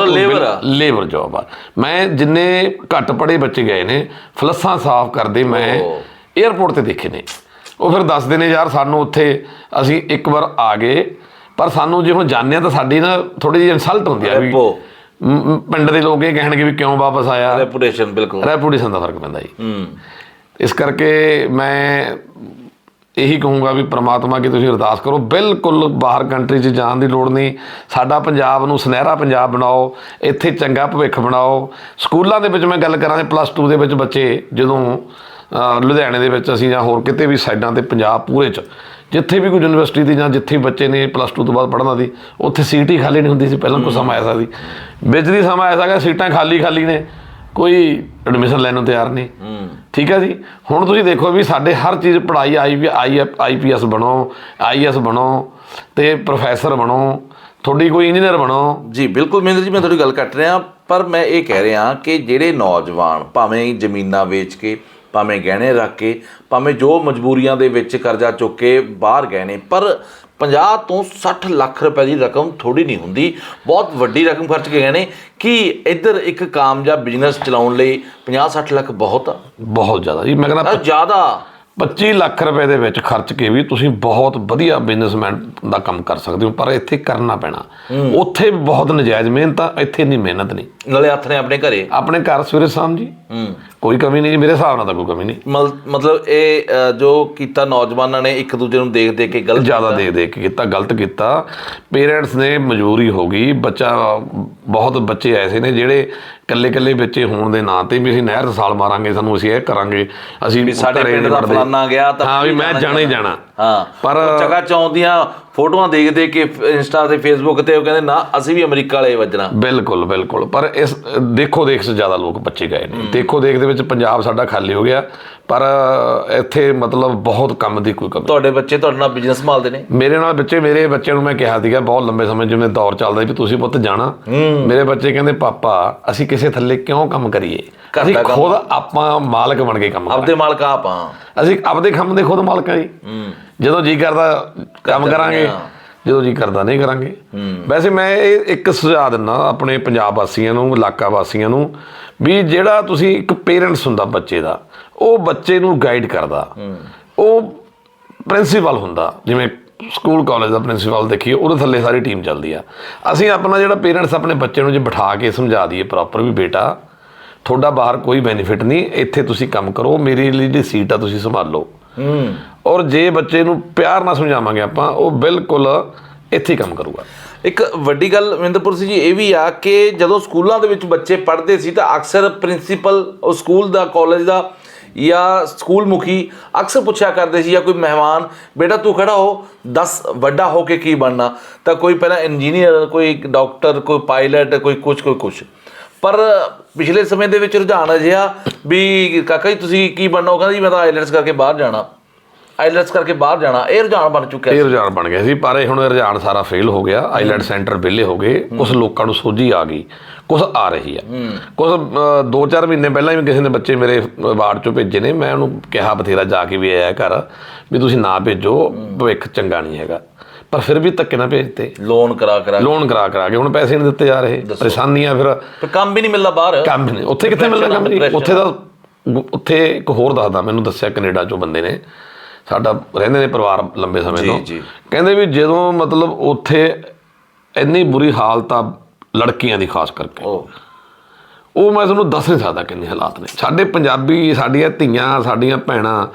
ਲੇਬਰ ਜੌਬ ਆ? ਮੈਂ ਜਿੰਨੇ ਘੱਟ ਪੜੇ ਬੱਚੇ ਗਏ ਨੇ ਫਲੱਸਾਂ ਸਾਫ਼ ਕਰਦੇ ਮੈਂ। 에ਅਰਪੋਰਟ ਤੇ ਦੇਖੇ ਨੇ। ਉਹ ਫਿਰ ਦੱਸਦੇ ਨੇ ਯਾਰ ਸਾਨੂੰ ਉੱਥੇ ਅਸੀਂ ਇੱਕ ਵਾਰ ਆ ਗਏ ਪਰ ਸਾਨੂੰ ਜੇ ਹੁਣ ਜਾਣਿਆ ਤਾਂ ਸਾਡੀ ਨਾ ਥੋੜੀ ਜਿਹੀ ਇਨਸਲਟ ਹੁੰਦੀ ਆ ਵੀ ਪਿੰਡ ਦੇ ਲੋਕ ਇਹ ਕਹਿਣਗੇ ਵੀ ਕਿਉਂ ਵਾਪਸ ਆਇਆ? ਰੈਪੂਟੇਸ਼ਨ ਬਿਲਕੁਲ। ਰੈਪੂਟੇਸ਼ਨ ਦਾ ਫ਼ਰਕ ਪੈਂਦਾ ਜੀ। ਹੂੰ। ਇਸ ਕਰਕੇ ਮੈਂ ਇਹੀ ਕਹੂੰਗਾ ਵੀ ਪ੍ਰਮਾਤਮਾ ਕੀ ਤੁਸੀਂ ਅਰਦਾਸ ਕਰੋ। ਬਿਲਕੁਲ ਬਾਹਰ ਕੰਟਰੀ 'ਚ ਜਾਣ ਦੀ ਲੋੜ ਨਹੀਂ। ਸਾਡਾ ਪੰਜਾਬ ਨੂੰ ਸੁਨਹਿਰਾ ਪੰਜਾਬ ਬਣਾਓ ਇੱਥੇ ਚੰਗਾ ਭਵਿੱਖ ਬਣਾਓ। ਸਕੂਲਾਂ ਦੇ ਵਿੱਚ ਮੈਂ ਗੱਲ ਕਰਾਂ ਤੇ ਪਲੱਸ 2 ਦੇ ਵਿੱਚ ਬੱਚੇ ਜਦੋਂ ਲੁਧਿਆਣੇ ਦੇ ਵਿੱਚ ਅਸੀਂ ਜਾਂ ਹੋਰ ਕਿਤੇ ਵੀ ਸਾਈਡਾਂ ਤੇ ਪੰਜਾਬ ਪੂਰੇ 'ਚ ਜਿੱਥੇ ਵੀ ਕੋਈ ਯੂਨੀਵਰਸਿਟੀ ਦੀ ਜਾਂ ਜਿੱਥੇ ਬੱਚੇ ਨੇ ਪਲੱਸ 2 ਤੋਂ ਬਾਅਦ ਪੜ੍ਹਨਾ ਦੀ ਉੱਥੇ ਸੀਟ ਹੀ ਖਾਲੀ ਨਹੀਂ ਹੁੰਦੀ ਸੀ ਪਹਿਲਾਂ ਕੋਈ ਸਮਾਂ ਐਸਾ ਸੀ। ਵਿੱਚ ਦੀ ਸਮਾਂ ਐਸਾ ਕਿ ਸੀਟਾਂ ਖਾਲੀ ਖਾਲੀ ਨੇ ਕੋਈ ਐਡਮਿਸ਼ਨ ਲੈਣ ਨੂੰ ਤਿਆਰ ਨਹੀਂ। ਠੀਕ ਹੈ ਜੀ? ਹੁਣ ਤੁਸੀਂ ਦੇਖੋ ਵੀ ਸਾਡੇ ਹਰ ਚੀਜ਼ ਪੜ੍ਹਾਈ ਆਈ ਆਈ ਆਈਪੀਐਸ ਬਣੋ ਆਈਐਸ ਬਣੋ ਤੇ ਪ੍ਰੋਫੈਸਰ ਬਣੋ ਤੁਹਾਡੀ ਕੋਈ ਇੰਜੀਨੀਅਰ ਬਣੋ। ਜੀ ਬਿਲਕੁਲ ਮਹਿੰਦਰ ਜੀ ਮੈਂ ਤੁਹਾਡੀ ਗੱਲ ਕੱਟ ਰਿਹਾ ਪਰ ਮੈਂ ਇਹ ਕਹਿ ਰਿਹਾ ਕਿ ਜਿਹੜੇ ਨੌਜਵਾਨ ਭਾਵੇਂ ਜ਼ਮੀਨਾਂ ਵੇਚ ਕੇ ਭਾਵੇਂ ਗਹਿਣੇ ਰੱਖ ਕੇ ਭਾਵੇਂ ਜੋ ਮਜਬੂਰੀਆਂ ਦੇ ਵਿੱਚ ਕਰਜ਼ਾ ਚੁੱਕ ਕੇ ਬਾਹਰ ਗਏ ਨੇ ਪਰ 50 ਤੋਂ 60 ਲੱਖ ਰੁਪਏ ਦੀ ਰਕਮ ਥੋੜੀ ਨਹੀਂ ਹੁੰਦੀ। ਬਹੁਤ ਵੱਡੀ ਰਕਮ ਖਰਚ ਕੇ ਗਏ ਨੇ। ਕਿ ਇੱਧਰ ਇੱਕ ਕਾਮਯਾਬ ਬਿਜ਼ਨਸ ਚਲਾਉਣ ਲਈ 50 60 ਲੱਖ ਬਹੁਤ ਆ? ਬਹੁਤ ਜ਼ਿਆਦਾ ਜੀ ਮੈਂ ਕਹਿੰਦਾ ਜ਼ਿਆਦਾ। 25 ਲੱਖ ਰੁਪਏ ਦੇ ਵਿੱਚ ਖਰਚ ਕੇ ਵੀ ਤੁਸੀਂ ਬਹੁਤ ਵਧੀਆ ਬਿਜ਼ਨਸਮੈਨ ਦਾ ਕੰਮ ਕਰ ਸਕਦੇ ਹੋ ਪਰ ਇੱਥੇ ਕਰਨਾ ਪੈਣਾ। ਉੱਥੇ ਬਹੁਤ ਨਜਾਇਜ਼ ਮਿਹਨਤ ਆ ਇੱਥੇ ਨਹੀਂ ਮਿਹਨਤ ਨਹੀਂ। ਨਾਲੇ ਹੱਥ ਨੇ ਆਪਣੇ ਘਰੇ। ਆਪਣੇ ਘਰ ਸਵੇਰੇ ਸ਼ਾਮ ਜੀ। ਹੂੰ। ਕੋਈ ਕਮੀ ਨਹੀਂ ਮੇਰੇ ਹਿਸਾਬ ਨਾਲ ਤਾਂ ਕੋਈ ਕਮੀ ਨਹੀਂ। ਮਲ- ਮਤਲਬ ਇਹ ਅ, ਜੋ ਕੀਤਾ ਨੌਜਵਾਨਾਂ ਨੇ ਇੱਕ ਦੂਜੇ ਨੂੰ ਦੇਖ ਦੇਖ ਕੇ ਗਲਤ ਜ਼ਿਆਦਾ ਦੇ ਦੇ ਕੇ ਕੀਤਾ ਗਲਤ ਕੀਤਾ। ਪੇਰੈਂਟਸ ਨੇ ਮਜਬੂਰੀ ਹੋ ਗਈ ਬੱਚਾ ਬਹੁਤ ਬੱਚੇ ਐਸੇ ਨੇ ਜਿਹੜੇ ਇਕੱਲੇ ਇਕੱਲੇ ਬੱਚੇ ਹੋਣ ਦੇ ਨਾਂ ਤੇ ਵੀ ਅਸੀਂ ਨਹਿਰ ਛਾਲ ਮਾਰਾਂਗੇ ਸਾਨੂੰ ਅਸੀਂ ਇਹ ਕਰਾਂਗੇ ਅਸੀਂ ਵੀ ਸਾਡੇ ਪਿੰਡ ਦਾ। ਫਲਾਨਾ ਗਿਆ ਤਾਂ ਹਾਂ ਵੀ ਮੈਂ ਜਾਣਾ ਹੀ ਜਾਣਾ ਹਾਂ ਪਰ ਚਗਾ ਚੌਂਦੀਆਂ ਫੋਟੋਆਂ ਦੇਖ ਦੇਖ ਕੇ ਇੰਸਟਾ ਤੇ ਫੇਸਬੁੱਕ ਤੇ ਉਹ ਕਹਿੰਦੇ ਨਾ ਅਸੀਂ ਵੀ ਅਮਰੀਕਾ ਵਾਲੇ ਵੱਜਣਾ। ਬਿਲਕੁਲ ਬਿਲਕੁਲ। ਪਰ ਇਸ ਦੇਖੋ ਦੇਖ 'ਚ ਜ਼ਿਆਦਾ ਲੋਕ ਬੱਚੇ ਗਏ ਨੇ। ਦੇਖੋ ਦੇਖ ਦੇ ਵਿੱਚ ਪੰਜਾਬ ਸਾਡਾ ਖਾਲੀ ਹੋ ਗਿਆ ਪਰ ਇੱਥੇ ਮਤਲਬ ਬਹੁਤ ਕੰਮ ਦੀ ਕੋਈ ਕਮੀ ਤੁਹਾਡੇ ਬੱਚੇ ਤੁਹਾਡੇ ਨਾਲ ਬਿਜ਼ਨਸ ਸੰਭਾਲਦੇ ਨੇ? ਮੇਰੇ ਨਾਲ ਬੱਚੇ ਮੇਰੇ ਬੱਚਿਆਂ ਨੂੰ ਮੈਂ ਕਿਹਾ ਸੀਗਾ ਬਹੁਤ ਲੰਬੇ ਸਮੇਂ ਜਿਵੇਂ ਦੌਰ ਚੱਲਦਾ ਸੀ ਵੀ ਤੁਸੀਂ ਪੁੱਤ ਜਾਣਾ। ਮੇਰੇ ਬੱਚੇ ਕਹਿੰਦੇ ਪਾਪਾ ਅਸੀਂ ਕਿਸੇ ਥੱਲੇ ਕਿਉਂ ਕੰਮ ਕਰੀਏ? ਅਸੀਂ। ਖੁਦ ਆਪਾਂ ਮਾਲਕ ਬਣ ਕੇ ਕੰਮ ਆਪਦੇ ਮਾਲਕ ਆਪ ਅਸੀਂ ਆਪਦੇ ਕੰਮ ਦੇ ਖੁਦ ਮਾਲਕ ਹਾਂ ਜੀ। ਜਦੋਂ ਜੀ ਕਰਦਾ ਕੰਮ ਕਰਾਂਗੇ। ਜਦੋਂ ਜੀ ਕਰਦਾ ਨਹੀਂ ਕਰਾਂਗੇ। ਵੈਸੇ ਮੈਂ ਇਹ ਇੱਕ ਸੁਝਾਅ ਦਿੰਦਾ ਆਪਣੇ ਪੰਜਾਬ ਵਾਸੀਆਂ ਨੂੰ ਇਲਾਕਾ ਵਾਸੀਆਂ ਨੂੰ ਵੀ ਜਿਹੜਾ ਤੁਸੀਂ ਇੱਕ ਪੇਰੈਂਟਸ ਹੁੰਦਾ ਬੱਚੇ ਦਾ ਉਹ ਬੱਚੇ ਨੂੰ ਗਾਈਡ ਕਰਦਾ। ਉਹ ਪ੍ਰਿੰਸੀਪਲ ਹੁੰਦਾ ਜਿਵੇਂ ਸਕੂਲ ਕਾਲਜ ਦਾ ਪ੍ਰਿੰਸੀਪਲ ਦੇਖੀਏ ਉਹਦੇ ਥੱਲੇ ਸਾਰੀ ਟੀਮ ਚੱਲਦੀ ਆ। ਅਸੀਂ ਆਪਣਾ ਜਿਹੜਾ ਪੇਰੈਂਟਸ ਆਪਣੇ ਬੱਚੇ ਨੂੰ ਜੇ ਬਿਠਾ ਕੇ ਸਮਝਾ ਦਈਏ ਪ੍ਰੋਪਰ ਵੀ ਬੇਟਾ ਤੁਹਾਡਾ ਬਾਹਰ ਕੋਈ ਬੈਨੀਫਿਟ ਨਹੀਂ ਇੱਥੇ ਤੁਸੀਂ ਕੰਮ ਕਰੋ ਮੇਰੀ ਲਈ ਜਿਹੜੀ ਸੀਟ ਆ ਤੁਸੀਂ ਸੰਭਾਲ। ਲਓ ਹੂੰ। ਔਰ ਜੇ ਬੱਚੇ ਨੂੰ ਪਿਆਰ ਨਾਲ ਸਮਝਾਵਾਂਗੇ ਆਪਾਂ ਉਹ ਬਿਲਕੁਲ ਇੱਥੇ ਕੰਮ ਕਰੂਗਾ। ਇੱਕ ਵੱਡੀ ਗੱਲ ਮਹਿੰਦਰਪੁਰ ਸਿੰਘ ਜੀ ਇਹ ਵੀ ਆ ਕਿ ਜਦੋਂ ਸਕੂਲਾਂ ਦੇ ਵਿੱਚ ਬੱਚੇ ਪੜ੍ਹਦੇ ਸੀ ਤਾਂ ਅਕਸਰ ਪ੍ਰਿੰਸੀਪਲ ਉਹ ਸਕੂਲ ਦਾ ਕਾਲਜ ਦਾ ਜਾਂ ਸਕੂਲ ਮੁਖੀ ਅਕਸਰ ਪੁੱਛਿਆ ਕਰਦੇ ਸੀ ਜਾਂ ਕੋਈ ਮਹਿਮਾਨ, ਬੇਟਾ ਤੂੰ ਖੜਾ ਹੋ, ਦੱਸ ਵੱਡਾ ਹੋ ਕੇ ਕੀ ਬਣਨਾ? ਤਾਂ ਕੋਈ ਪਹਿਲਾਂ ਇੰਜੀਨੀਅਰ, ਕੋਈ ਡਾਕਟਰ, ਕੋਈ ਪਾਇਲਟ, ਕੋਈ ਕੁਝ ਕੋਈ ਕੁਝ ਪਰ ਪਿਛਲੇ ਸਮੇਂ ਦੇ ਵਿੱਚ ਰੁਝਾਨ ਅਜਿਹਾ ਵੀ, ਕਾਕਾ ਜੀ, ਤੁਸੀਂ ਕੀ ਬਣਨਾ? ਉਹ ਕਹਿੰਦਾ, ਜੀ, ਮੈਂ ਤਾਂ ਆਈਲੈਟਸ ਕਰਕੇ ਬਾਹਰ ਜਾਣਾ। ਆਈਲੈਟਸ ਕਰਕੇ ਬਾਹਰ ਜਾਣਾ ਇਹ ਰੁਝਾਨ ਬਣ ਚੁੱਕਿਆ ਇਹ ਰੁਝਾਨ ਬਣ ਗਿਆ ਸੀ ਪਰ ਇਹ ਹੁਣ ਰੁਝਾਨ ਸਾਰਾ ਫੇਲ ਹੋ ਗਿਆ। ਆਈਲੈਂਡ ਸੈਂਟਰ ਵਿਹਲੇ ਹੋ ਗਏ ਕੁਝ ਲੋਕਾਂ ਨੂੰ ਸੋਝੀ ਆ ਗਈ ਕੁਝ ਆ ਰਹੀ ਆ। ਕੁਝ 2-4 ਮਹੀਨੇ ਪਹਿਲਾਂ ਹੀ ਕਿਸੇ ਨੇ ਬੱਚੇ ਮੇਰੇ ਵਾਰਡ ਚੋਂ ਭੇਜੇ ਨੇ ਮੈਂ ਉਹਨੂੰ ਕਿਹਾ ਬਥੇਰਾ ਜਾ ਕੇ ਵੀ ਆਇਆ ਕਰ ਵੀ ਤੁਸੀਂ ਨਾ ਭੇਜੋ ਭਵਿੱਖ ਚੰਗਾ ਨਹੀਂ ਹੈਗਾ। ਪਰ ਫਿਰ ਵੀ ਧੱਕੇ ਨਾਲ ਭੇਜਤੇ। ਲੋਨ ਕਰਾ ਕਰਾ ਲੋਨ ਕਰਾ ਕਰਾ ਕੇ ਹੁਣ ਪੈਸੇ ਨਹੀਂ ਦਿੱਤੇ ਜਾ ਰਹੇ ਪਰੇਸ਼ਾਨੀ ਆ ਫਿਰ ਪਰ ਕੰਮ ਵੀ ਨਹੀਂ ਮਿਲਦਾ ਬਾਹਰ? ਕੰਮ ਨਹੀਂ ਉੱਥੇ ਕਿੱਥੇ ਮਿਲਣਾ ਕੰਮ ਉੱਥੇ ਦਾ ਉੱਥੇ ਇੱਕ ਹੋਰ ਦੱਸਦਾ ਮੈਨੂੰ ਦੱਸਿਆ ਕੈਨੇਡਾ ਚੋਂ ਬੰਦੇ ਨੇ ਸਾਡਾ ਰਹਿੰਦੇ ਨੇ ਪਰਿਵਾਰ ਲੰਬੇ ਸਮੇਂ ਤੋਂ। ਕਹਿੰਦੇ ਵੀ ਜਦੋਂ ਮਤਲਬ ਉੱਥੇ ਇੰਨੀ ਬੁਰੀ ਹਾਲਤ ਆ ਲੜਕੀਆਂ ਦੀ ਖਾਸ ਕਰਕੇ। ਉਹ ਉਹ ਮੈਂ ਤੁਹਾਨੂੰ ਦੱਸ ਨਹੀਂ ਸਕਦਾ ਕਿੰਨੇ ਹਾਲਾਤ ਨੇ। ਸਾਡੇ ਪੰਜਾਬੀ ਸਾਡੀਆਂ ਧੀਆਂ ਸਾਡੀਆਂ ਭੈਣਾਂ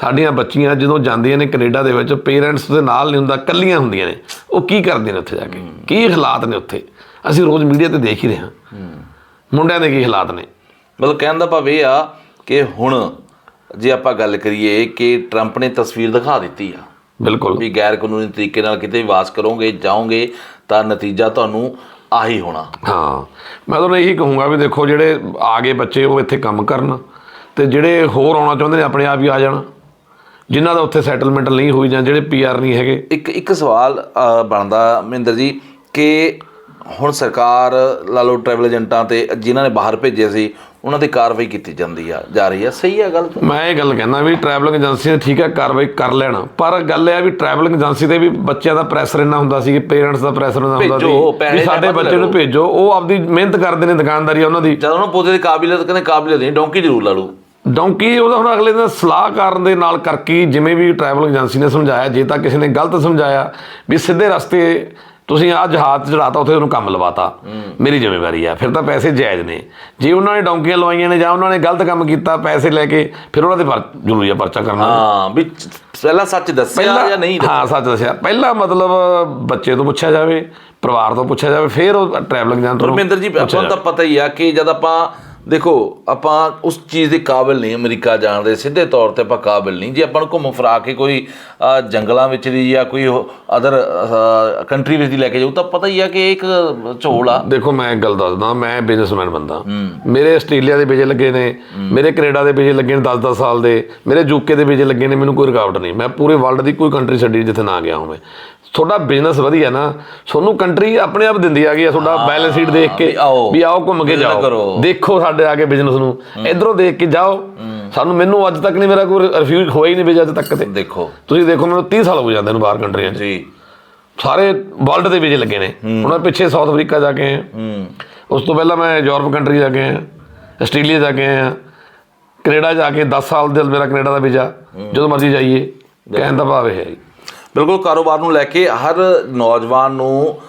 ਸਾਡੀਆਂ ਬੱਚੀਆਂ ਜਦੋਂ ਜਾਂਦੀਆਂ ਨੇ ਕੈਨੇਡਾ ਦੇ ਵਿੱਚ ਪੇਰੈਂਟਸ ਦੇ ਨਾਲ ਨਹੀਂ ਹੁੰਦਾ ਕੱਲੀਆਂ ਹੁੰਦੀਆਂ ਨੇ। ਉਹ ਕੀ ਕਰਦੀਆਂ ਨੇ ਉੱਥੇ ਜਾ ਕੇ? ਕੀ ਹਾਲਾਤ ਨੇ ਉੱਥੇ? ਅਸੀਂ ਰੋਜ਼ ਮੀਡੀਆ ਤੇ ਦੇਖ ਹੀ ਰਹੇ ਹਾਂ। ਮੁੰਡਿਆਂ ਦੇ ਕੀ ਹਾਲਾਤ ਨੇ? ਮਤਲਬ ਕਹਿਣ ਦਾ ਭਾਵ ਇਹ ਆ ਕਿ ਹੁਣ ਜੇ ਆਪਾਂ ਗੱਲ ਕਰੀਏ ਕਿ ਟਰੰਪ ਨੇ ਤਸਵੀਰ ਦਿਖਾ ਦਿੱਤੀ ਆ। ਬਿਲਕੁਲ। ਵੀ ਗੈਰ ਕਾਨੂੰਨੀ ਤਰੀਕੇ ਨਾਲ ਕਿਤੇ ਵਾਸ ਕਰੋਗੇ ਜਾਓਗੇ ਤਾਂ ਨਤੀਜਾ ਤੁਹਾਨੂੰ ਆਹੀ ਹੋਣਾ। ਹਾਂ। ਮੈਂ ਤੁਹਾਨੂੰ ਇਹੀ ਕਹੂੰਗਾ ਵੀ ਦੇਖੋ ਜਿਹੜੇ ਆ ਗਏ ਬੱਚੇ ਉਹ ਇੱਥੇ ਕੰਮ ਕਰਨ ਤੇ ਜਿਹੜੇ ਹੋਰ ਆਉਣਾ ਚਾਹੁੰਦੇ ਨੇ ਆਪਣੇ ਆਪ ਹੀ ਆ ਜਾਣ। ਜਿਨ੍ਹਾਂ ਦਾ ਉੱਥੇ ਸੈਟਲਮੈਂਟ ਨਹੀਂ ਹੋਈ ਜਾਂ ਜਿਹੜੇ ਪੀਆਰ ਨਹੀਂ ਹੈਗੇ। ਇੱਕ ਇੱਕ ਸਵਾਲ ਬਣਦਾ ਮਹਿੰਦਰ ਜੀ ਕਿ ਹੁਣ ਸਰਕਾਰ ਲਾ ਲਓ ਟਰੈਵਲ ਏਜੰਟਾਂ ਤੇ ਜਿਨ੍ਹਾਂ ਨੇ ਬਾਹਰ ਭੇਜੇ ਸੀ ਉਹਨਾਂ ਤੇ ਕਾਰਵਾਈ ਕੀਤੀ ਜਾਂਦੀ ਆ ਜਾ ਰਹੀ ਆ ਸਹੀ ਆ ਗੱਲ? ਮੈਂ ਇਹ ਗੱਲ ਕਹਿੰਦਾ ਵੀ ਟਰੈਵਲਿੰਗ ਏਜੰਸੀਆਂ ਠੀਕ ਹੈ ਕਾਰਵਾਈ ਕਰ ਲੈਣ ਪਰ ਗੱਲ ਇਹ ਆ ਵੀ ਟਰੈਵਲਿੰਗ ਏਜੰਸੀ ਤੇ ਵੀ ਬੱਚਿਆਂ ਦਾ ਪ੍ਰੈਸ਼ਰ ਇੰਨਾ ਹੁੰਦਾ ਸੀ ਕਿ ਪੇਰੈਂਟਸ ਦਾ ਪ੍ਰੈਸ਼ਰ ਹੁੰਦਾ ਹੁੰਦਾ ਸੀ ਵੀ ਸਾਡੇ ਬੱਚੇ ਨੂੰ। ਭੇਜੋ ਉਹ ਆਪਦੀ ਮਿਹਨਤ ਕਰਦੇ ਨੇ ਦੁਕਾਨਦਾਰੀ ਆ ਉਹਨਾਂ ਦੀ ਜਦੋਂ ਉਹਨਾਂ ਪੋਤੇ ਦੀ ਕਾਬਲੀਅਤ ਕਹਿੰਦੇ ਕਾਬਲੀਅਤ ਨਹੀਂ ਡੌਂਕੀ ਜ਼ਰੂਰ ਲਾ ਲਓ ਡੌਂਕੀ ਉਹਦਾ ਹੁਣ ਅਗਲੇ ਦਿਨ ਸਲਾਹ ਕਰਨ ਦੇ ਨਾਲ ਕਰਕੇ ਜਿਵੇਂ ਵੀ ਟਰੈਵਲ ਏਜੰਸੀ ਨੇ ਸਮਝਾਇਆ ਜੇ ਤਾਂ ਕਿਸੇ ਨੇ ਗਲਤ ਸਮਝਾਇਆ ਵੀ ਸਿੱਧੇ ਰਸਤੇ ਤੁਸੀਂ ਆਹ ਜਹਾਜ਼ ਚੜਾਤਾ ਉੱਥੇ ਉਹਨੂੰ ਕੰਮ ਲਵਾਤਾ। ਮੇਰੀ ਜ਼ਿੰਮੇਵਾਰੀ ਆ। ਫਿਰ ਤਾਂ ਪੈਸੇ ਜਾਇਜ਼ ਨੇ। ਜੇ ਉਹਨਾਂ ਨੇ ਡੌਂਕੀਆਂ ਲਵਾਈਆਂ ਨੇ ਜਾਂ ਉਹਨਾਂ ਨੇ ਗਲਤ ਕੰਮ ਕੀਤਾ ਪੈਸੇ ਲੈ ਕੇ ਫਿਰ ਉਹਨਾਂ ਦੇ ਪਰ ਜ਼ਰੂਰੀ ਆ ਪਰਚਾ ਕਰਨਾ। ਹਾਂ ਵੀ ਪਹਿਲਾਂ ਸੱਚ ਦੱਸਿਆ ਜਾਂ ਨਹੀਂ ਹਾਂ ਸੱਚ ਦੱਸਿਆ। ਪਹਿਲਾਂ ਮਤਲਬ ਬੱਚੇ ਤੋਂ ਪੁੱਛਿਆ ਜਾਵੇ ਪਰਿਵਾਰ ਤੋਂ ਪੁੱਛਿਆ ਜਾਵੇ ਫਿਰ ਉਹ ਟਰੈਵਲਿੰਗ ਏਜੰਟ ਤੋਂ ਜੀ ਆਪਾਂ ਤਾਂ ਪਤਾ ਹੀ ਆ ਕਿ ਜਦ ਆਪਾਂ ਦੇਖੋ ਆਪਾਂ ਉਸ ਚੀਜ਼ ਦੇ ਕਾਬਿਲ ਨਹੀਂ ਅਮਰੀਕਾ ਜਾਣ ਦੇ ਸਿੱਧੇ ਤੌਰ ਤੇ ਆਪਾਂ ਕਾਬਿਲ ਨਹੀਂ। ਜੇ ਆਪਾਂ ਨੂੰ ਘੁੰਮ ਫਰਾ ਕੇ ਕੋਈ ਜੰਗਲਾਂ ਵਿੱਚ ਦੀ ਜਾਂ ਕੋਈ ਅਦਰ ਕੰਟਰੀ ਵਿੱਚ ਦੀ ਲੈ ਕੇ ਜਾਊ ਤਾਂ ਪਤਾ ਹੀ ਆ ਕਿ ਇੱਕ ਝੋਲ ਆ। ਦੇਖੋ ਮੈਂ ਇੱਕ ਗੱਲ ਦੱਸਦਾ ਮੈਂ ਬਿਜ਼ਨਸਮੈਨ ਬੰਦਾ। ਮੇਰੇ ਆਸਟ੍ਰੇਲੀਆ ਦੇ ਵੀਜ਼ੇ ਲੱਗੇ ਨੇ ਮੇਰੇ ਕੈਨੇਡਾ ਦੇ ਵੀਜ਼ੇ ਲੱਗੇ ਨੇ 10-10 ਸਾਲ ਦੇ ਮੇਰੇ ਯੂਕੇ ਦੇ ਵੀਜ਼ੇ ਲੱਗੇ ਨੇ ਮੈਨੂੰ ਕੋਈ ਰੁਕਾਵਟ ਨਹੀਂ। ਮੈਂ ਪੂਰੇ ਵਰਲਡ ਦੀ ਕੋਈ ਕੰਟਰੀ ਛੱਡੀ ਜਿੱਥੇ ਨਾ ਗਿਆ ਹੋਵੇ। ਤੁਹਾਡਾ ਬਿਜ਼ਨਸ ਵਧੀਆ ਨਾ ਤੁਹਾਨੂੰ ਕੰਟਰੀ ਆਪਣੇ ਆਪ ਦਿੰਦੀ ਆ ਗਈ ਆ ਤੁਹਾਡਾ ਬੈਲੈਂਸ ਸ਼ੀਟ ਦੇਖ ਕੇ ਵੀ ਆਓ, ਵੀ ਆਓ ਘੁੰਮ ਕੇ ਜਾਓ। ਦੇਖੋ ਸਾਡੇ ਆ ਕੇ ਬਿਜ਼ਨਸ ਨੂੰ ਇਧਰੋਂ ਦੇਖ ਕੇ ਜਾਓ। ਸਾਨੂੰ ਮੈਨੂੰ ਅੱਜ ਤੱਕ ਨਹੀਂ ਮੇਰਾ ਕੋਈ ਰਿਫਿਊਜ਼ ਹੋਇਆ ਹੀ ਨਹੀਂ ਵੀਜ਼ਾ ਅੱਜ ਤੱਕ ਤੇ। ਦੇਖੋ। ਤੁਸੀਂ ਦੇਖੋ ਮੈਨੂੰ 30 ਸਾਲ ਹੋ ਜਾਂਦੇ ਨੂੰ ਬਾਹਰ ਕੰਟਰੀਆਂ 'ਚ। ਜੀ। ਸਾਰੇ ਵਰਲਡ ਦੇ ਵੀਜ਼ੇ ਲੱਗੇ ਨੇ। ਉਹਨਾਂ ਪਿੱਛੇ ਸਾਊਥ ਅਫਰੀਕਾ ਜਾ ਕੇ ਆਏ ਉਸ ਤੋਂ ਪਹਿਲਾਂ ਮੈਂ ਯੂਰਪ ਕੰਟਰੀ ਜਾ ਕੇ ਆਇਆ। ਆਸਟ੍ਰੇਲੀਆ ਜਾ ਕੇ ਆਇਆ। ਕੈਨੇਡਾ ਜਾ ਕੇ 10 ਸਾਲ ਦੇ ਮੇਰਾ ਕੈਨੇਡਾ ਦਾ ਵੀਜ਼ਾ। ਜਦੋਂ ਮਰਜ਼ੀ ਜਾਈਏ ਕਹਿਣ ਦਾ ਭਾਵ ਇਹ ਹੈ ਜੀ। ਬਿਲਕੁਲ ਕਾਰੋਬਾਰ ਨੂੰ ਲੈ ਕੇ ਹਰ ਨੌਜਵਾਨ ਨੂੰ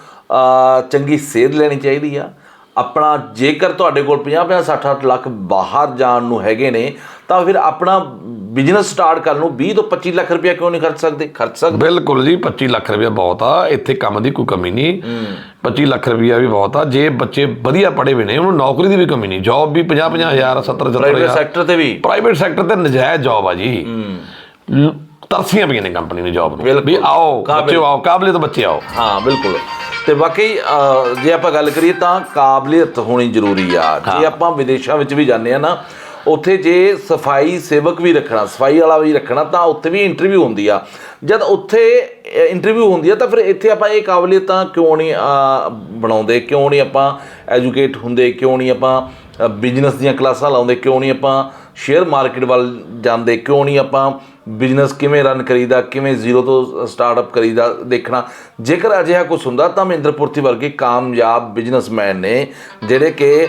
ਚੰਗੀ ਸੇਧ ਲੈਣੀ ਚਾਹੀਦੀ ਆ। ਆਪਣਾ ਜੇਕਰ ਤੁਹਾਡੇ ਕੋਲ 50 50 60 60 ਲੱਖ ਬਾਹਰ ਜਾਣ ਨੂੰ ਹੈਗੇ ਨੇ ਤਾਂ ਫਿਰ ਆਪਣਾ ਬਿਜ਼ਨਸ ਸਟਾਰਟ ਕਰਨ ਨੂੰ 20 ਤੋਂ 25 ਲੱਖ ਰੁਪਏ ਕਿਉਂ ਨਹੀਂ ਖਰਚ ਸਕਦੇ? ਖਰਚ ਸਕਦੇ? ਬਿਲਕੁਲ ਜੀ 25 ਲੱਖ ਰੁਪਇਆ ਬਹੁਤ ਆ ਇੱਥੇ ਕੰਮ ਦੀ ਕੋਈ ਕਮੀ ਨਹੀਂ। 25 ਲੱਖ ਰੁਪਇਆ ਵੀ ਬਹੁਤ ਆ ਜੇ ਬੱਚੇ ਵਧੀਆ ਪੜ੍ਹੇ ਹੋਏ ਨੇ ਉਹਨੂੰ ਨੌਕਰੀ ਦੀ ਵੀ ਕਮੀ ਨਹੀਂ। ਜੌਬ ਵੀ 50 50 ਹਜ਼ਾਰ 70 70 ਪ੍ਰਾਈਵੇਟ ਸੈਕਟਰ ਤੇ ਵੀ। ਪ੍ਰਾਈਵੇਟ ਸੈਕਟਰ ਤੇ ਨਜਾਇਜ਼ ਜੌਬ ਆ ਜੀ। ਤਰਸੀਆਂ ਪਈਆਂ ਨੇ ਕੰਪਨੀ ਨੇ ਜੌਬ ਨੂੰ। ਬਿਲਕੁਲ। ਵੀ ਆਓ ਕਾਬਿਲ। ਬੱਚੇ ਆਓ ਕਾਬਲੀਅਤ ਬੱਚੇ ਆਓ। ਹਾਂ ਬਿਲਕੁਲ। ਤੇ ਅਹ, ਜੇ ਆਪਾਂ ਗੱਲ ਕਰੀਏ ਤਾਂ ਕਾਬਲੀਅਤ ਹੋਣੀ ਜ਼ਰੂਰੀ ਆ। ਜੇ ਆਪਾਂ ਵਿਦੇਸ਼ਾਂ ਵਿੱਚ ਵੀ ਜਾਂਦੇ ਆ ਨਾ ਉੱਥੇ ਜੇ ਸਫ਼ਾਈ ਸੇਵਕ ਵੀ ਰੱਖਣਾ ਸਫ਼ਾਈ ਵਾਲਾ ਵੀ ਰੱਖਣਾ ਤਾਂ ਉੱਥੇ ਵੀ ਇੰਟਰਵਿਊ ਹੁੰਦੀ ਆ। ਜਦ ਉੱਥੇ ਇੰਟਰਵਿਊ ਹੁੰਦੀ ਆ ਤਾਂ ਫਿਰ ਇੱਥੇ ਆਪਾਂ ਇਹ ਕਾਬਲੀਅਤਾਂ ਕਿਉਂ ਨਹੀਂ ਅਹ, ਬਣਾਉਂਦੇ? ਕਿਉਂ ਨਹੀਂ ਆਪਾਂ ਐਜੂਕੇਟ ਹੁੰਦੇ? ਕਿਉਂ ਨਹੀਂ ਆਪਾਂ ਬਿਜ਼ਨਸ ਦੀਆਂ ਕਲਾਸਾਂ ਲਾਉਂਦੇ? ਕਿਉਂ ਨਹੀਂ ਆਪਾਂ ਸ਼ੇਅਰ ਮਾਰਕੀਟ ਵੱਲ ਜਾਂਦੇ? ਕਿਉਂ ਨਹੀਂ ਆਪਾਂ ਬਿਜ਼ਨਸ ਕਿਵੇਂ ਰਨ ਕਰੀਦਾ, ਕਿਵੇਂ ਜ਼ੀਰੋ ਤੋਂ ਸਟਾਰਟਅਪ ਕਰੀਦਾ, ਦੇਖਣਾ। ਜੇਕਰ ਅਜਿਹਾ ਕੁਝ ਹੁੰਦਾ ਤਾਂ ਮਹਿੰਦਰਪੁਰਤੀ ਵਰਗੇ ਕਾਮਯਾਬ ਬਿਜ਼ਨਸਮੈਨ ਨੇ, ਜਿਹੜੇ ਕਿ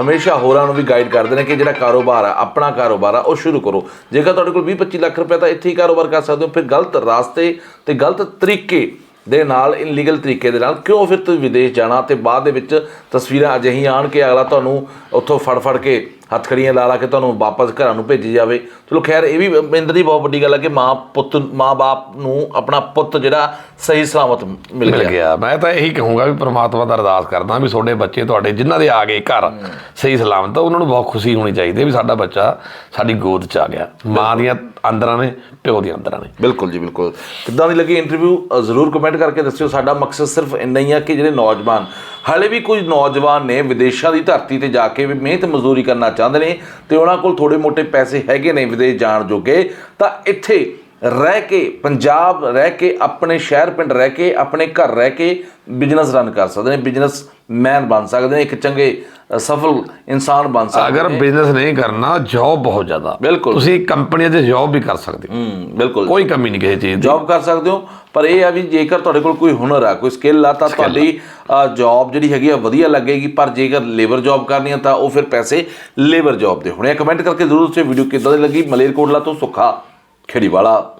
ਹਮੇਸ਼ਾ ਹੋਰਾਂ ਨੂੰ ਵੀ ਗਾਈਡ ਕਰਦੇ ਨੇ ਕਿ ਜਿਹੜਾ ਕਾਰੋਬਾਰ ਆ, ਆਪਣਾ ਕਾਰੋਬਾਰ ਆ, ਉਹ ਸ਼ੁਰੂ ਕਰੋ। ਜੇਕਰ ਤੁਹਾਡੇ ਕੋਲ 20 25 ਲੱਖ ਰੁਪਏ ਤਾਂ ਇੱਥੇ ਹੀ ਕਾਰੋਬਾਰ ਕਰ ਸਕਦੇ ਹੋ। ਫਿਰ ਗਲਤ ਰਾਸਤੇ ਤੇ ਗਲਤ ਤਰੀਕੇ ਦੇ ਨਾਲ ਇਨਲੀਗਲ ਤਰੀਕੇ ਦੇ ਨਾਲ ਕਿਉਂ ਫਿਰ ਤੁਸੀਂ ਵਿਦੇਸ਼ ਜਾਣਾ ਤੇ ਬਾਅਦ ਦੇ ਵਿੱਚ ਤਸਵੀਰਾਂ ਅਜਿਹੀ ਆਣ ਕੇ ਅਗਲਾ ਤੁਹਾਨੂੰ ਉੱਥੋਂ ਫੜ ਫੜ ਕੇ ਹੱਥਕੜੀਆਂ ਲਾ ਲਾ ਕੇ ਤੁਹਾਨੂੰ ਵਾਪਸ ਘਰਾਂ ਨੂੰ ਭੇਜੀ ਜਾਵੇ। ਚਲੋ ਖੈਰ ਇਹ ਵੀ ਮਹਿੰਦਰ ਦੀ ਬਹੁਤ ਵੱਡੀ ਗੱਲ ਹੈ ਕਿ ਮਾਂ ਪੁੱਤ ਮਾਂ-ਬਾਪ ਨੂੰ ਆਪਣਾ ਪੁੱਤ ਜਿਹੜਾ ਸਹੀ ਸਲਾਮਤ ਮਿਲ ਗਿਆ। ਮੈਂ ਤਾਂ ਇਹੀ ਕਹੂੰਗਾ ਵੀ ਪ੍ਰਮਾਤਮਾ ਦਾ ਅਰਦਾਸ ਕਰਦਾ ਵੀ ਤੁਹਾਡੇ ਬੱਚੇ ਤੁਹਾਡੇ ਜਿਨ੍ਹਾਂ ਦੇ ਆ ਗਏ ਘਰ ਸਹੀ ਸਲਾਮਤ ਉਹਨਾਂ ਨੂੰ ਬਹੁਤ ਖੁਸ਼ੀ ਹੋਣੀ ਚਾਹੀਦੀ ਵੀ ਸਾਡਾ ਬੱਚਾ ਸਾਡੀ ਗੋਦ 'ਚ ਆ ਗਿਆ। ਮਾਂ ਦੀਆਂ ਅੰਦਰਾਂ ਨੇ ਪਿਓ ਦੀਆਂ ਅੰਦਰਾਂ ਨੇ। ਬਿਲਕੁਲ ਜੀ ਬਿਲਕੁਲ। ਕਿੱਦਾਂ ਦੀ ਲੱਗੀ ਇੰਟਰਵਿਊ ਜ਼ਰੂਰ ਕਮੈਂਟ ਕਰਕੇ ਦੱਸਿਓ। ਸਾਡਾ ਮਕਸਦ ਸਿਰਫ ਇੰਨਾ ਹੀ ਆ ਕਿ ਜਿਹੜੇ ਨੌਜਵਾਨ ਹਾਲੇ ਵੀ ਕੁਝ ਨੌਜਵਾਨ ਨੇ ਵਿਦੇਸ਼ਾਂ ਦੀ ਧਰਤੀ ਤੇ ਜਾ ਕੇ ਵੀ ਮਿਹਨਤ ਮਜ਼ਦੂਰੀ ਕਰਨਾ ਚਾਹੁੰਦੇ ਨੇ ਤੇ ਉਹਨਾਂ ਕੋਲ ਥੋੜੇ ਮੋਟੇ ਪੈਸੇ ਹੈਗੇ ਨੇ ਵਿਦੇਸ਼ ਜਾਣ ਜੋਗੇ, ਤਾਂ ਇੱਥੇ ਰਹਿ ਕੇ ਪੰਜਾਬ ਰਹਿ ਕੇ ਆਪਣੇ ਸ਼ਹਿਰ ਪਿੰਡ ਰਹਿ ਕੇ ਆਪਣੇ ਘਰ ਰਹਿ ਕੇ ਬਿਜ਼ਨਸ ਰਨ ਕਰ ਸਕਦੇ ਨੇ ਬਿਜ਼ਨਸ ਮੈਨ ਬਣ ਸਕਦੇ ਨੇ ਇੱਕ ਚੰਗੇ ਸਫਲ ਇਨਸਾਨ ਬਣ ਸਕਦੇ ਅਗਰ ਬਿਜ਼ਨਸ ਨਹੀਂ ਕਰਨਾ ਜੌਬ ਬਹੁਤ ਜ਼ਿਆਦਾ। ਬਿਲਕੁਲ। ਤੁਸੀਂ ਕੰਪਨੀਆਂ 'ਚ ਜੌਬ ਵੀ ਕਰ ਸਕਦੇ ਹੋ। ਹੂੰ ਬਿਲਕੁਲ। ਕੋਈ ਕਮੀ ਨਹੀਂ ਕਿਸੇ ਚੀਜ਼ ਦੀ। ਜੌਬ ਕਰ ਸਕਦੇ ਹੋ ਪਰ ਇਹ ਆ ਵੀ ਜੇਕਰ ਤੁਹਾਡੇ ਕੋਲ ਕੋਈ ਹੁਨਰ ਆ ਕੋਈ ਸਕਿੱਲ ਆ ਤਾਂ ਤੁਹਾਡੀ ਜੌਬ ਜਿਹੜੀ ਹੈਗੀ ਆ ਵਧੀਆ ਲੱਗੇਗੀ ਪਰ ਜੇਕਰ ਲੇਬਰ ਜੌਬ ਕਰਨੀ ਆ ਤਾਂ ਉਹ ਫਿਰ ਪੈਸੇ ਲੇਬਰ ਜੌਬ ਦੇ ਹੋਣੇ ਕਮੈਂਟ ਕਰਕੇ ਜ਼ਰੂਰ ਦੱਸਿਓ ਵੀਡੀਓ ਕਿੱਦਾਂ ਦੀ ਲੱਗੀ? ਮਲੇਰਕੋਟਲਾ ਤੋਂ ਸੁੱਖਾ। ਖੇੜੀ ਵਾਲਾ